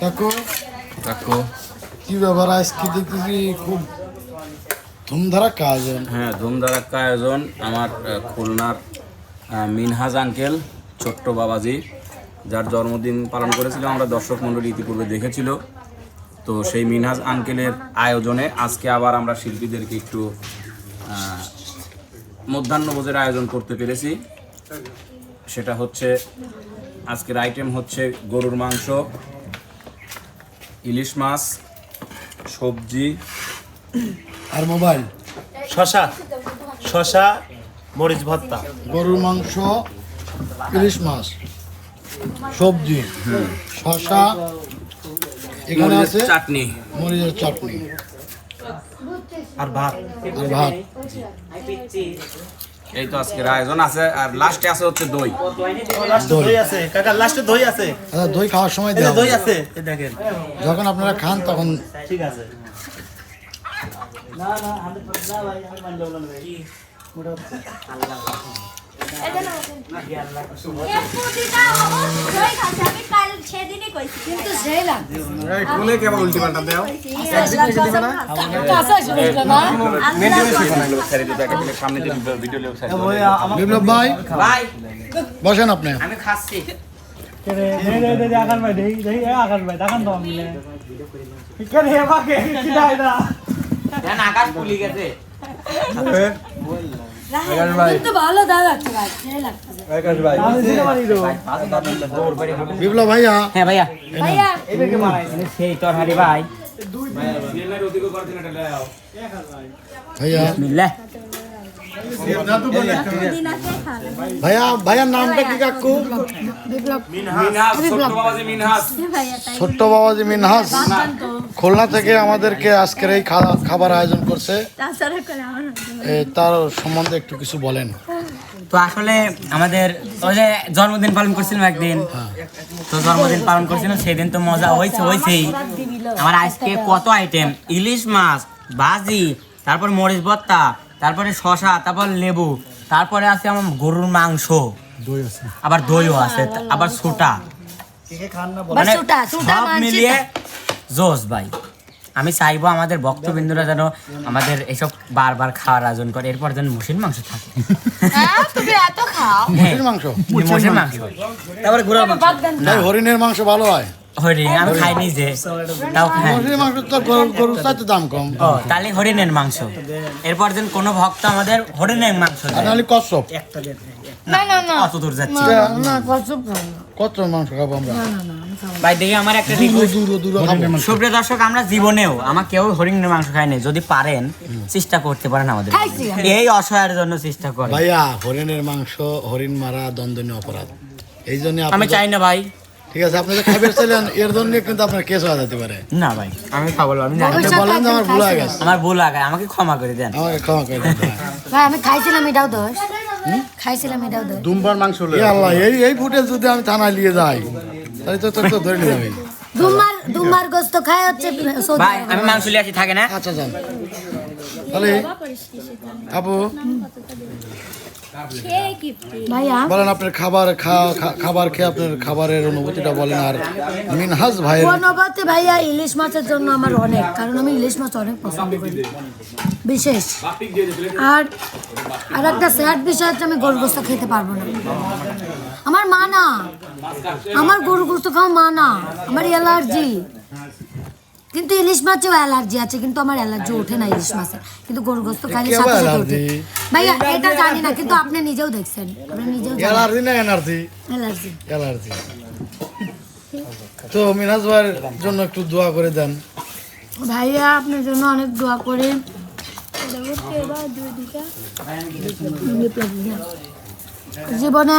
কাকু? কাকু। কি ব্যাপার আজকে দেখতেছি খুব ধুমধারা কাজ হ্যাঁ ধুমধারাক্কা আয়োজন আমার খুলনার মিনহাজ আঙ্কেল ছোট্ট বাবাজি যার জন্মদিন পালন করেছিল আমরা দর্শক মণ্ডলী ইতিপূর্বে দেখেছিল। তো সেই মিনহাজ আঙ্কেলের আয়োজনে আজকে আবার আমরা শিল্পীদেরকে একটু মধ্যাহ্নভোজের আয়োজন করতে পেরেছি। সেটা হচ্ছে আজকের আইটেম হচ্ছে গরুর মাংস ইলিশ মাছ সবজি আর মোবাইল। শশা শশা মরিচ ভর্তা। গরুর মাংস ইলিশ মাছ সবজি শশা এখানে আছে চাটনি। মরিচের চাটনি। আর ভাত। আর ভাত। এই তো আজকের আয়োজন আছে আর লাস্টে আছে হচ্ছে দই। লাস্টে দই আছে। কাকা লাস্টে দই আছে। আচ্ছা দই খাওয়ার সময় দই আছে এই দেখেন। যখন আপনারা খান তখন ঠিক আছে। না না আমি না ভাই বসেন আপনি আমি খাচ্ছি আকাশ ভাই দেই আকাশ ভাই দেখান তো আমি আকাশ পুলি গেছে বিপ্লব ভাইয়া। হ্যাঁ ভাইয়া। সেই তরহারি ভাই। ভাইয়া মিললে দিন আছে খাবে ভাইয়া ভাইয়ার নামটা কি কাকু? ছোট্ট বাবাজি মিনহাজ ভাইয়া ছোট্ট বাবাজি খুলনা থেকে আমাদেরকে আজকের এই খাবার আয়োজন করছে। তার সম্বন্ধে একটু কিছু বলেন। তো আসলে আমাদের ওই যে জন্মদিন পালন করছিলাম একদিন। তো জন্মদিন পালন করছিলাম সেদিন তো মজা হয়েছে হয়েছেই আমার আজকে কত আইটেম ইলিশ মাছ ভাজি তারপর মরিচ ভর্তা তারপরে শশা তারপর লেবু তারপরে আছে আমার গরুর মাংস। দই আছে। আবার দইও আছে আবার সুটা। মানে সব মিলিয়ে জোস ভাই। আমি চাইব আমাদের ভক্তবিন্দুরা যেন আমাদের এসব বারবার খাওয়ার আয়োজন করে এরপর যেন মুসির মাংস থাকে। তুমি এত খাও। মুরগির মাংস। মুসির মাংস। তারপরে তাই হরিণের মাংস ভালো হয়। হরিণ আমি খাইনি যে তাও খাই। মুরগির মাংস তো গরু গরুর চাইতে দাম কম। ও তাহলে হরিণের মাংস। এরপর যেন কোনো ভক্ত আমাদের হরিণের মাংস কচ্ছপ। না না না কত দূর যাচ্ছে। না কসব কচ্ছপ মাংস খাব আমরা। ভাই দেখি আমার একটা সুপ্রিয় দর্শক আমরা জীবনেও আমার কেউ হরিণের মাংস খাইনি যদি পারেন চেষ্টা করতে পারেন আমাদের এই অসহায়ের জন্য চেষ্টা করেন। ভাইয়া হরিণের মাংস হরিণ মারা দণ্ডনীয় অপরাধ। এই জন্য আমি চাই না ভাই। ঠিক আছে আপনি খাবার চাইলেন এর জন্য কিন্তু আপনার কেস হয়ে যেতে পারে। না ভাই। আমি খাব আমি জানি আপনি বলেন যে আমার ভুল হয়ে গেছে। আমার ভুল আগায় আমাকে ক্ষমা করে দেন। আমাকে ক্ষমা করে দেন ভাই। আমি খাইছিলাম এটাও দোষ। খাইছিলাম এটাও দোষ। দুমবার মাংস এ আল্লাহ এই এই ফুটেজ যদি আমি থানায় নিয়ে যাই তাহলে তো তোর তো ধরে নিয়ে যাবে। দুমার দুমার গোস্ত খায় হচ্ছে ভাই আমি মাংস লিয়ে আসি থাকে না? আচ্ছা যান তাহলে আপু? বলেন আপনার খাবার খাবার খেয়ে আপনার খাবারের অনুভূতিটা বলেন আর মিনহাজ ভাইয়ের বনবতে ভাইয়া ইলিশ মাছের জন্য আমার অনেক কারণ আমি ইলিশ মাছ অনেক পছন্দ করি। বিশেষ। আর আর একটা স্যাড বিষয় হচ্ছে আমি গরু গোস্ত খেতে পারব না। আমার মা না। আমার গরু গোস্ত খাওয়া মা না। আমার অ্যালার্জি। কিন্তু ইলিশ মাছেও অ্যালার্জি আছে কিন্তু আমার অ্যালার্জি ওঠে না ইলিশ মাছে কিন্তু গরু গোস্ত খাইলে সাথে সাথে ওঠে? ভাইয়া এটা জানি না কিন্তু আপনি নিজেও দেখছেন। আপনি নিজেও অ্যালার্জি না এনার্জি অ্যালার্জি অ্যালার্জি তো মিনহাজ ভাইয়ের জন্য একটু দোয়া করে দেন। ভাইয়া আপনার জন্য অনেক দোয়া করি। জীবনে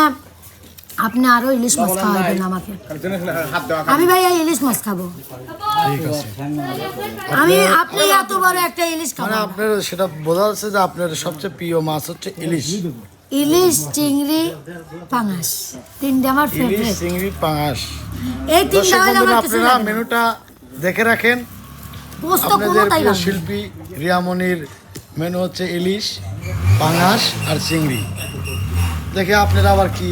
আপনি আরও ইলিশ মাছ খাওয়াবেন আমাকে। আমি ভাইয়া ইলিশ মাছ খাব। আমি আপনি এত বড় একটা ইলিশ মানে খাব আপনার সেটা বোঝা যাচ্ছে যে আপনার সবচেয়ে প্রিয় মাছ হচ্ছে ইলিশ। ইলিশ চিংড়ি পাঙাশ। তিনটে আমার ইলিশ ফেভারিট চিংড়ি পাঙাশ। এই তিনটা দর্শক আমার কিছু আপনারা মেনুটা দেখে রাখেন। আপনাদের। শিল্পী রিয়ামনির মেনু হচ্ছে ইলিশ পাঙাশ আর চিংড়ি। দেখে আপনারা আবার কি?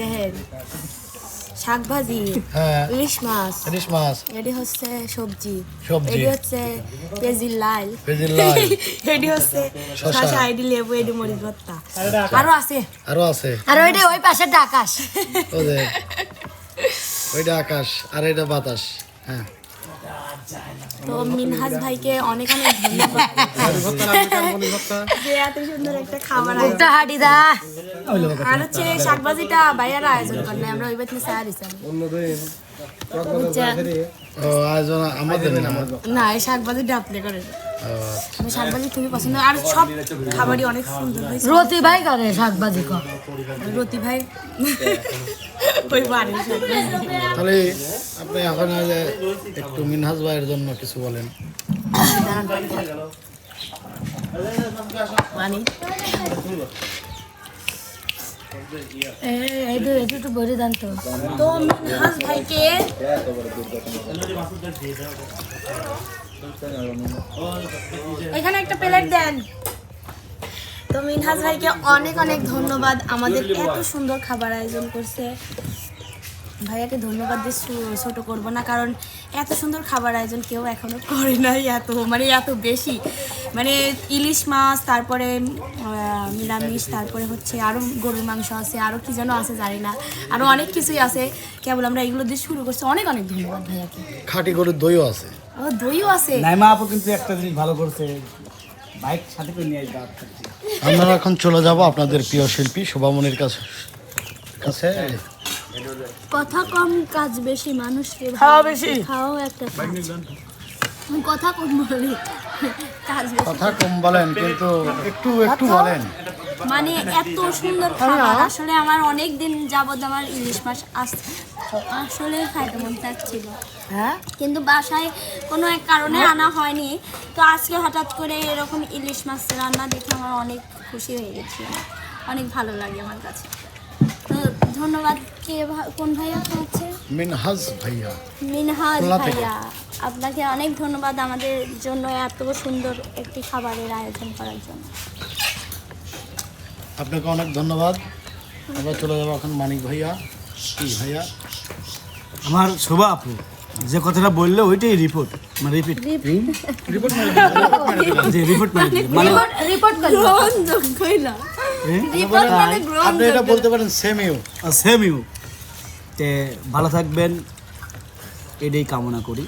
দেখেন শাক ভাজি হ্যাঁ। ইলিশ মাছ ইলিশ মাছ। এটি হচ্ছে সবজি। সবজি। এটি হচ্ছে পেঁজির লাল। পেঁজির লাল। এটি হচ্ছে শসা। এটি লেবু এটি মরিচ ভর্তা আরও আছে। আরও আছে। আর ওইটা ওই পাশেরটা আকাশ। ওইটা আকাশ আর এটা বাতাস। হ্যাঁ। তো মিনহাজ ভাইকে অনেক অনেক ধন্যবাদ। যে এত সুন্দর একটা খাবার আয়োজন দা। আর হচ্ছে শাকবাজিটা বাইরের আয়োজন করেন আমরা ওই বাতিলে স্যার হিসাবে। আমাদের না? এই শাকভাজিটা আপনি করেন। শাকভাজি খুবই পছন্দ আর সব খাবারই অনেক সুন্দর হয়েছে। রতি ভাই করে শাকবাজি কর। রতি ভাই? ওই বাড়ির তাহলে আপনি এখন একটু মিনহাজ ভাইয়ের জন্য কিছু বলেন। মানে? বলে তো। তো মিনহাজ ভাইকে এখানে একটা প্লেট দেন। তো মিনহাজ ভাইকে অনেক অনেক ধন্যবাদ। আমাদের এত সুন্দর খাবার আয়োজন করছে। ভাইয়াকে ধন্যবাদ দিয়ে ছোট করব না কারণ এত সুন্দর খাবার আয়োজন কেউ এখনও করে নাই এত মানে এত বেশি। মানে ইলিশ মাছ তারপরে নিরামিষ তারপরে হচ্ছে আরও গরুর মাংস আছে আরও কি যেন আছে জানি না। আরও অনেক কিছুই আছে। কেবল আমরা এগুলো দিয়ে শুরু করছি। অনেক অনেক ধন্যবাদ ভাইয়াকে। খাঁটি গরুর দইও আছে। ও দইও আছে। নাইমা আপু কিন্তু একটা জিনিস ভালো করছে। বাইক সাথে করে নিয়ে আসবে আমরা এখন চলে যাব আপনাদের প্রিয় শিল্পী শোভামনির কাছে। কাছে? কথা কম কাজ বেশি মানুষকে খাওয়া বেশি। খাওয়াও একটা কথা কম বলি কাজ কথা কম বলেন কিন্তু একটু একটু বলেন। মানে এত সুন্দর খাবার। আসলে আমার অনেক দিন যাবত আমার ইলিশ মাছ আস আসলে খাইতে মন চাচ্ছিল। হ্যাঁ? কিন্তু বাসায় কোনো এক কারণে আনা হয়নি। তো আজকে হঠাৎ করে এরকম ইলিশ মাছ রান্না দেখে আমার অনেক খুশি হয়ে গেছি। অনেক ভালো লাগে আমার কাছে। তো ধন্যবাদ। কে কোন ভাইয়া হচ্ছে মিনহাজ ভাইয়া। মিনহাজ ভাইয়া আপনাকে অনেক ধন্যবাদ আমাদের জন্য এত সুন্দর একটি খাবারের আয়োজন করার জন্য। আপনাকে অনেক ধন্যবাদ। আমরা চলে যাব এখন মানিক ভাইয়া কি ভাইয়া? আমার শোভা আপু যে কথাটা বলল ওইটাই রিপোর্ট মানে রিপিট রিপোর্ট মানে মানে না। রিপোর্ট মানে আপনি এটা বলতে পারেন সেম ইউ সেম ইউ তে ভালো থাকবেন এটাই কামনা করি।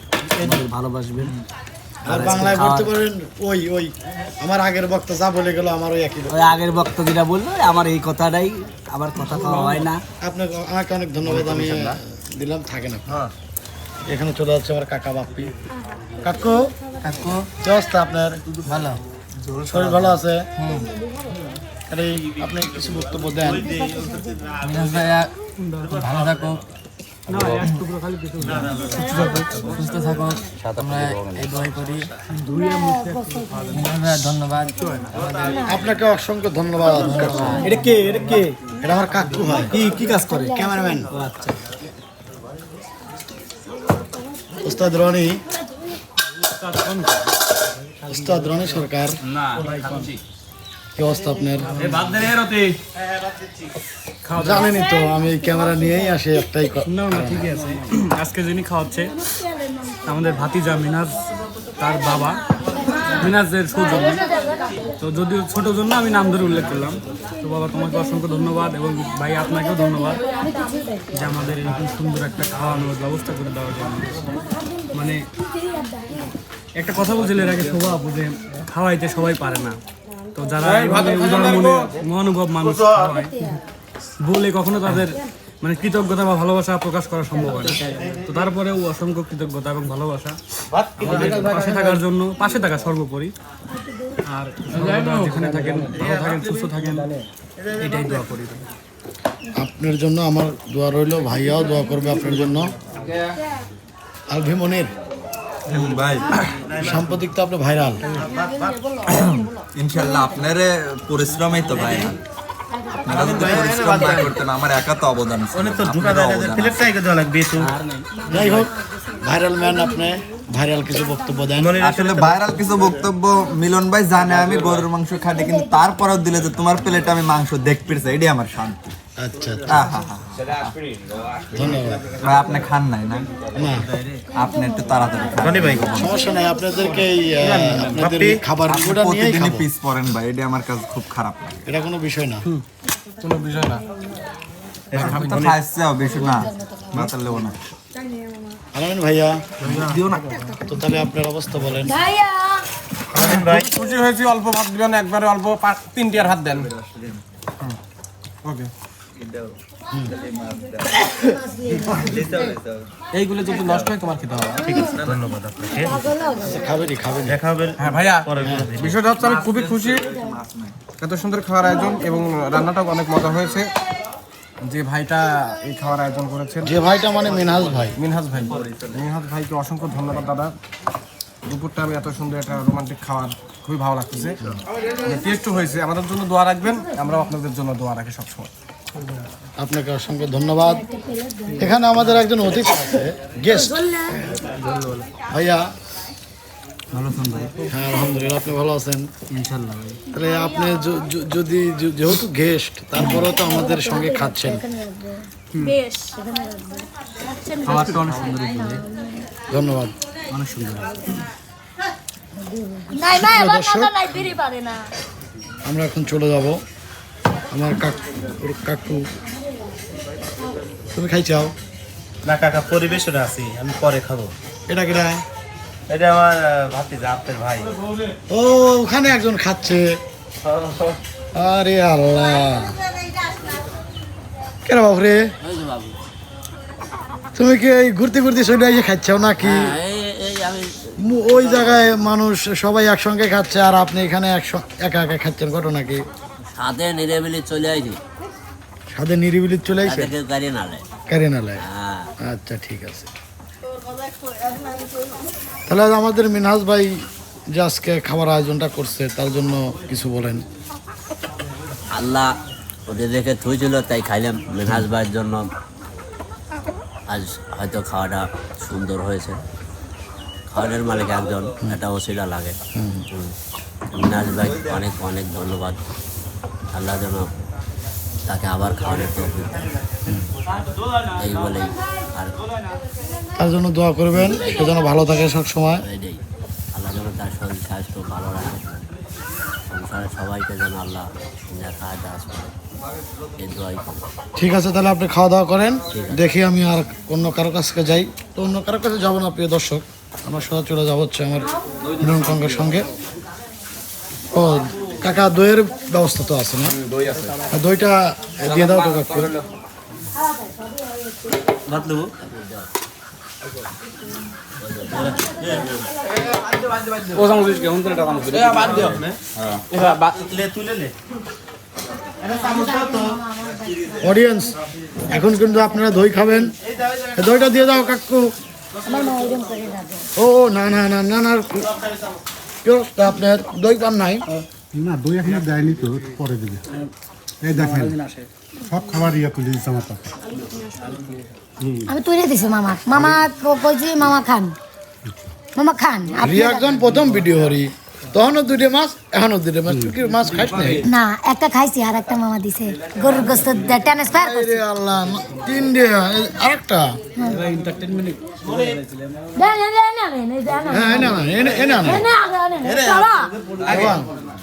ভালোবাসবেন। আর বাংলায় বলতে পারেন ওই ওই আমার আগের বক্তা যা বলে গেল আমার ওই একই ওই আগের বক্তা যেটা বলল আমার এই কথাটাই আবার কথা খাওয়া হয় না। আপনাকে আমাকে অনেক ধন্যবাদ আমি দিলাম থাকেন আপনি এখানে চলে যাচ্ছে আমার কাকা বাপ্পি। কাকু? কাকু? কি অবস্থা আপনার? ভালো। শরীর ভালো আছে? আরে আপনি কিছু বক্তব্য দেন। ভালো থাকো। সুস্থ থাকো। আমরা এই দোয়াই করি। ধন্যবাদ আপনাকে অসংখ্য ধন্যবাদ। এটা কে? এটা কে? এটা আমার কাকু হয়। কি কি কাজ করে? ক্যামেরাম্যান। আচ্ছা। উস্তাদ রনি। উস্তাদ রনি সরকার। কি অবস্থা আপনার? জানেনই তো আমি এই ক্যামেরা নিয়েই আসি একটাই না না ঠিকই আছে। আজকে যিনি খাওয়াচ্ছে আমাদের ভাতিজা মিনাজ তার বাবা। মিনাজের সৌজন্য। তো যদিও ছোট জন্য আমি নাম ধরে উল্লেখ করলাম তো বাবা তোমাকে অসংখ্য ধন্যবাদ এবং ভাই আপনাকেও ধন্যবাদ যে আমাদের এরকম সুন্দর একটা খাওয়ানোর ব্যবস্থা করে দেওয়ার জন্য। মানে একটা কথা বলছিল এর আগে শোভা আপু যে খাওয়াইতে সবাই পারে না। তো যারা মনে মহানুভব মানুষ খাওয়ায় বলে কখনো তাদের মানে কৃতজ্ঞতা বা ভালোবাসা প্রকাশ করা সম্ভব হয় না। তো তারপরেও অসংখ্য কৃতজ্ঞতা এবং ভালোবাসা পাশে থাকার জন্য পাশে থাকা সর্বোপরি। আর আপনারা যেখানে থাকেন ভালো থাকেন সুস্থ থাকেন এটাই দোয়া করি। আপনার জন্য আমার দোয়া রইল ভাইয়াও দোয়া করবে আপনার জন্য। আলভি মনির ভাই। সাম্প্রতিক তো আপনি ভাইরাল। ইনশাল্লাহ আপনার পরিশ্রমই তো ভাই আমার একা তো অবদান। যাই হোক ভাইরাল ম্যান আপনি ভাইরাল কিছু বক্তব্য দেন। আসলে ভাইরাল কিছু বক্তব্য মিলন ভাই জানে আমি গরুর মাংস খাটি কিন্তু তারপরেও দিলে যে তোমার প্লেটে আমি মাংস দেখ পেরেছি এটাই আমার শান্তি। আচ্ছা আচ্ছা। ধন্যবাদ ভাই আপনি খান নাই না? না। আপনি একটু তাড়াতাড়ি খান। সমস্যা নাই আপনাদেরকে আপনাদের এই খাবার প্রতিদিনই খাব। পিস পড়েন ভাই এটা আমার কাছে খুব খারাপ লাগে। এটা কোনো বিষয় না। কোনো বিষয় না। আমি তো খাইছি বেশি না না। ভাইয়া তো তাহলে আপনার অবস্থা বলেন। ভাইয়া। খুশি হয়েছি অল্প ভাত দিবেন একবারে অল্প পাঁচ- তিনটি আর ভাত দেন। ওকে। এইগুলো যদি নষ্ট হয় তোমার খেতে হবে। ঠিক আছে ধন্যবাদ আপনাকে। খাবেনি খাবেনি হ্যাঁ ভাইয়া বিষয়টা হচ্ছে আমি খুবই খুশি। এত সুন্দর খাওয়ার আয়োজন এবং রান্নাটাও অনেক মজা হয়েছে। যে ভাইটা এই খাওয়ার আয়োজন করেছেন। যে ভাইটা মানে মিনহাজ ভাই। মিনহাজ ভাই। মিনহাজ ভাইকে অসংখ্য ধন্যবাদ দাদা। দুপুরটা আমি এত সুন্দর একটা রোমান্টিক খাবার খুবই ভালো লাগতেছে। টেস্টও হয়েছে। আমাদের জন্য দোয়া রাখবেন। আমরাও আপনাদের জন্য দোয়া রাখি সবসময়। আপনাকে অসংখ্য ধন্যবাদ। এখানে আমাদের একজন অতিথি আছে গেস্ট ভাইয়া। ভালো আছেন ভাই হ্যাঁ আলহামদুলিল্লাহ আপনি ভালো আছেন? ইনশাল্লাহ ভাই তাহলে আপনি যদি যেহেতু গেস্ট তারপরেও তো আমাদের সঙ্গে খাচ্ছেন। খাবারটা অনেক সুন্দর ধন্যবাদ অনেক সুন্দর আমরা এখন চলে যাব। আমার কাকু কাকু। তুমি খাইছাও? না কাকা পরিবেশনে আছি। আমি পরে খাব। এটা কিনা? এটা আমার ভাতিজা আপনার ভাই। ও ওখানে একজন খাচ্ছে। আরে আল্লাহ। কেন বাবরে তুমি কি এই ঘুরতে ঘুরতে চলে এসে খাচ্ছাও নাকি? ওই জায়গায় মানুষ সবাই একসঙ্গে খাচ্ছে আর আপনি এখানে একস- একা একা খাচ্ছেন ঘটনা কি? সাথে নিরিবিলি চলে আইছি। সাথে নিরিবিলি চলে আসে তাদেরকে গাড়ি না নেয় কারে নালায় হ্যাঁ। আচ্ছা ঠিক আছে। তাহলে আমাদের মিনহাজ ভাই যে আজকে খাবার আয়োজনটা করছে তার জন্য কিছু বলেন। আল্লাহ ওদের দেখে থুইছিল তাই খাইলাম মেনহাজ ভাইয়ের জন্য। আজ হয়তো খাওয়াটা সুন্দর হয়েছে। খাওয়ানোর মালিক একজন এটা অসিলা লাগে। মিনহাজ ভাই অনেক অনেক ধন্যবাদ। আল্লাহ যেন তাকে আবার খাওয়ানোর তো এই বলেই আর তার জন্য দোয়া করবেন সে যেন ভালো থাকে সব সময়। এটাই আল্লাহ যেন তার শরীর স্বাস্থ্য ভালো রাখে। সংসারে সবাইকে যেন আল্লাহ দোয়াই করি। ঠিক আছে তাহলে আপনি খাওয়া দাওয়া করেন। দেখি আমি আর অন্য কারও কাছে যাই। তো অন্য কারও কাছে যাব না প্রিয় দর্শক। আমার সোজা চলে যাব হচ্ছে আমার কঙ্গের সঙ্গে। ও কাকা দইয়ের ব্যবস্থা তো আছে না দই আছে আর দইটা দিয়ে দাও তো কাকু ভাত নেব ও বাদ দিও তুলে অডিয়েন্স এখন কিন্তু আপনারা দই খাবেন দইটা দিয়ে দাও কাকু ও না না না না না আপনার দই পান নাই না দই এখনও দেয়নি তো পরে দেবে এই দেখেন সব খাবার ইয়ে তুলে দিচ্ছে আমার পাশে আমি তুলে দিছি মামা মামা কইছি মামা খান মামা খান আপনি রিয়াকজন প্রথম ভিডিও হরি তখনও দুইটা মাছ এখনও দুইটা মাছ তুই কি মাছ খাইস নাই না একটা খাইছি আর একটা মামা দিছে গরুর গোস্ত ট্রান্সফার করছি আল্লাহ তিন দিয়া আরেকটা দেন দেন দেন দেন এই দেন হ্যাঁ এনে আনা, এনে এনে আনা। এনে আগে এনে চলো বাবা, আচ্ছা এনে দেন না না না না না হ্যাঁ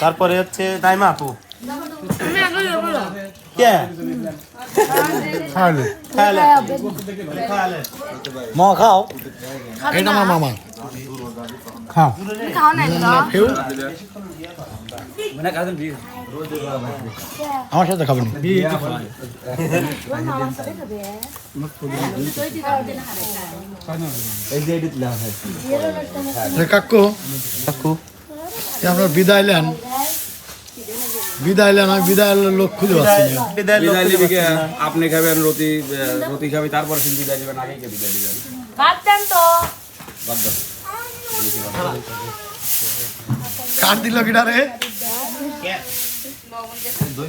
তারপরে হচ্ছে দাইমা আপু। কে? খাওয়ালে খাওয়ালে মা খাও। এটা আমার মামা খাও আমার সাথে খাবেন কাকু কাকু আমরা বিদায় নেন বিদায় নেন আমি বিদায় লোক খুঁজে পাচ্ছি বিদায় লোক বিদায় খুঁজে দিবি কে? পাচ্ছি না। আপনি খাবেন রতি রতি খাবি তারপরে বিদায় দিবেন আগেই বিদায় দিবেন ভাত তো। কার দিল কিটা রে?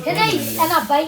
এটাই এনাফ ভাই।